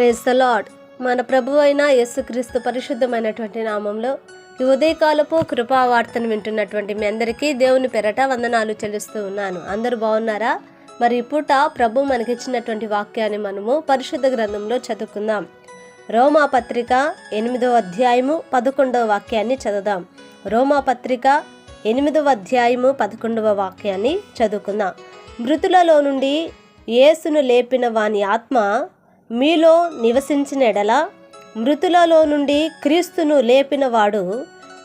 Praise the lord మన ప్రభు అయిన యేసుక్రీస్తు పరిశుద్ధమైనటువంటి నామంలో ఈ ఉదయకాలపు కృపావార్తను వింటున్నటువంటి మీ అందరికీ దేవుని పెరట వందనాలు చెల్లిస్తూ ఉన్నాను. అందరూ బాగున్నారా? మరి పూట ప్రభు మనకిచ్చినటువంటి వాక్యాన్ని మనము పరిశుద్ధ గ్రంథంలో చదువుకుందాం. రోమా పత్రిక ఎనిమిదవ అధ్యాయము పదకొండవ వాక్యాన్ని చదువుదాం. రోమా పత్రిక ఎనిమిదవ అధ్యాయము పదకొండవ వాక్యాన్ని చదువుకుందాం. మృతులలో నుండి యేసును లేపిన వాని ఆత్మ మీలో నివసించిన ఎడల మృతులలో నుండి క్రీస్తును లేపినవాడు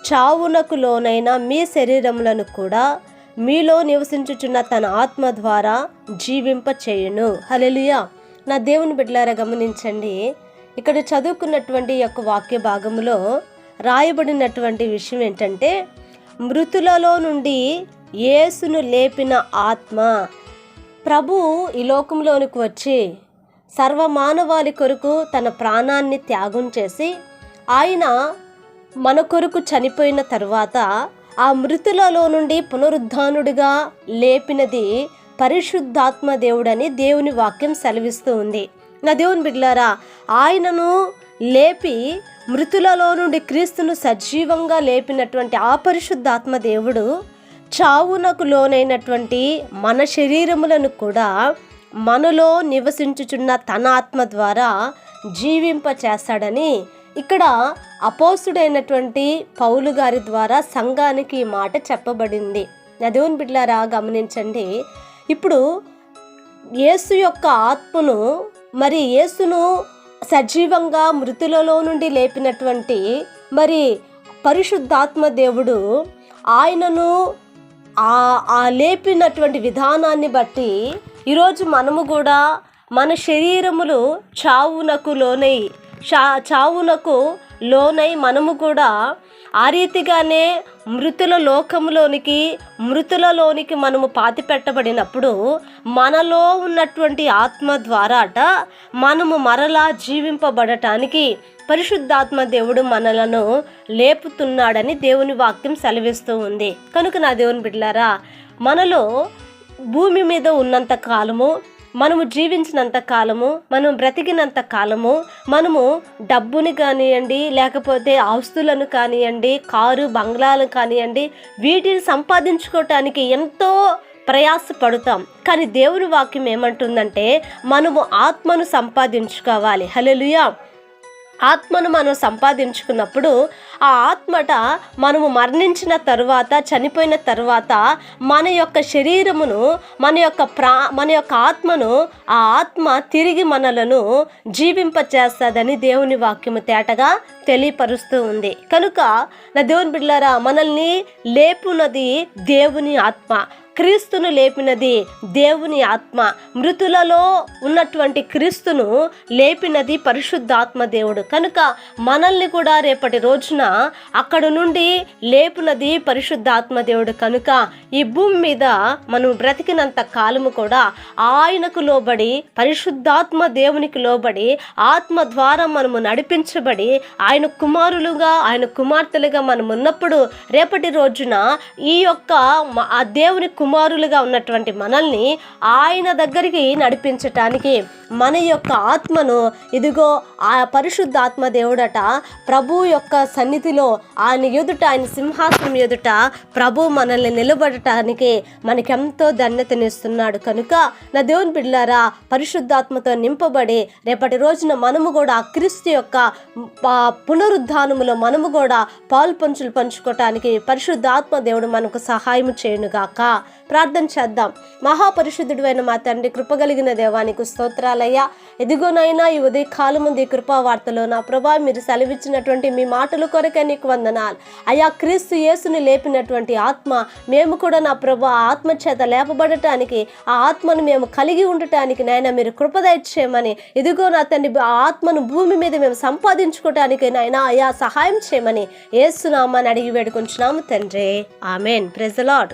చావునకు లోనైన మీ శరీరములను కూడా మీలో నివసించుచున్న తన ఆత్మ ద్వారా జీవింప చేయును హలెలుయా నా దేవుని బిడ్డలారా గమనించండి. ఇక్కడ చదువుకున్నటువంటి యొక్క వాక్య భాగంలో రాయబడినటువంటి విషయం ఏంటంటే మృతులలో నుండి యేసును లేపిన ఆత్మ. ప్రభు ఈ లోకంలోనికి వచ్చి సర్వమానవాళి కొరకు తన ప్రాణాన్ని త్యాగం చేసి ఆయన మన కొరకు చనిపోయిన తర్వాత ఆ మృతులలో నుండి పునరుద్ధానుడిగా లేపినది పరిశుద్ధాత్మ దేవుడని దేవుని వాక్యం సెలవిస్తూ ఉంది. నా దేవుని బిడ్లారా ఆయనను లేపి మృతులలో నుండి క్రీస్తును సజీవంగా లేపినటువంటి ఆ పరిశుద్ధాత్మ దేవుడు చావునకు లోనైనటువంటి మన శరీరములను కూడా మనలో నివసించుచున్న తన ఆత్మ ద్వారా జీవింప చేస్తాడని ఇక్కడ అపోసుడైనటువంటి పౌలు గారి ద్వారా సంఘానికి ఈ మాట చెప్పబడింది. నదేవుని బిడ్లారా గమనించండి. ఇప్పుడు యేసు యొక్క ఆత్మను మరి యేసును సజీవంగా మృతులలో నుండి లేపినటువంటి మరి పరిశుద్ధాత్మ దేవుడు ఆయనను ఆ ఆ లేపినటువంటి విధానాన్ని బట్టి ఈరోజు మనము కూడా మన శరీరములు చావునకు లోనై చా చావునకు లోనై మనము కూడా ఆ రీతిగానే మృతుల లోకములోనికి మృతులలోనికి మనము పాతి పెట్టబడినప్పుడు మనలో ఉన్నటువంటి ఆత్మ ద్వారాట మనము మరలా జీవింపబడటానికి పరిశుద్ధాత్మ దేవుడు మనలను లేపుతున్నాడని దేవుని వాక్యం సెలవిస్తూ ఉంది. కనుక నా దేవుని బిడ్డలారా మనలో భూమి మీద ఉన్నంత కాలము మనము జీవించినంత కాలము మనం బ్రతికినంత కాలము మనము డబ్బుని కానివ్వండి లేకపోతే ఆస్తులను కానివ్వండి కారు బంగ్లాలు కానివ్వండి వీటిని సంపాదించుకోవటానికి ఎంతో ప్రయాసపడతాం. కానీ దేవుని వాక్యం ఏమంటుందంటే మనము ఆత్మను సంపాదించుకోవాలి. హలో ఆత్మను మనం సంపాదించుకున్నప్పుడు ఆ ఆత్మట మనము మరణించిన తరువాత చనిపోయిన తరువాత మన యొక్క శరీరమును మన యొక్క ప్రా మన యొక్క ఆత్మను ఆ ఆత్మ తిరిగి మనలను జీవింపచేస్తుందని దేవుని వాక్యము తేటగా తెలియపరుస్తూ ఉంది. కనుక నా దేవుని బిడ్డలారా మనల్ని లేపునది దేవుని ఆత్మ. క్రీస్తును లేపినది దేవుని ఆత్మ. మృతులలో ఉన్నటువంటి క్రీస్తును లేపినది పరిశుద్ధాత్మ దేవుడు. కనుక మనల్ని కూడా రేపటి రోజున అక్కడ నుండి లేపినది పరిశుద్ధాత్మ దేవుడు. కనుక ఈ భూమి మీద మనం బ్రతికినంత కాలము కూడా ఆయనకు లోబడి పరిశుద్ధాత్మ దేవునికి లోబడి ఆత్మ ద్వారా మనము నడిపించబడి ఆయన కుమారులుగా ఆయన కుమార్తెలుగా మనం ఉన్నప్పుడు రేపటి రోజున ఈ యొక్క ఆ దేవుని కుమారులుగా ఉన్నటువంటి మనల్ని ఆయన దగ్గరికి నడిపించటానికి మన యొక్క ఆత్మను ఇదిగో ఆ పరిశుద్ధాత్మ దేవుడట ప్రభు యొక్క సన్నిధిలో ఆయన ఎదుట ఆయన సింహాసనం ఎదుట ప్రభు మనల్ని నిలబడటానికి మనకెంతో ధన్యతనిస్తున్నాడు. కనుక నా దేవుని బిడ్డారా పరిశుద్ధాత్మతో నింపబడి రేపటి రోజున మనము కూడా ఆ క్రీస్తు యొక్క పునరుద్ధానములో మనము కూడా పాలు పంచులు పంచుకోవటానికి పరిశుద్ధాత్మ దేవుడు మనకు సహాయం చేయునుగాక. ప్రార్థన చేద్దాం. మహాపరిశుద్ధుడు అయిన మా తండ్రి కృపగలిగిన దేవానికి స్తోత్రాలయ్యా. ఎదిగోనైనా ఈ ఉదయ కాలం ముందు ఈ కృపా వార్తలో నా ప్రభా మీరు సెలవిచ్చినటువంటి మీ మాటల కొరకే నీకు వందనాలు. అయా క్రీస్తు యేసుని లేపినటువంటి ఆత్మ మేము కూడా నా ప్రభా ఆ ఆత్మ చేత లేపబడటానికి ఆ ఆత్మను మేము కలిగి ఉండటానికి నాయన మీరు కృప దయచేయమని ఇదిగో నా తండ్రి ఆ ఆత్మను భూమి మీద మేము సంపాదించుకోవటానికి నాయన అయా సహాయం చేయమని ఏసునామాని అడిగి వేడుకుంటున్నాము తండ్రి. ఆమెన్. ప్రెజలాడ్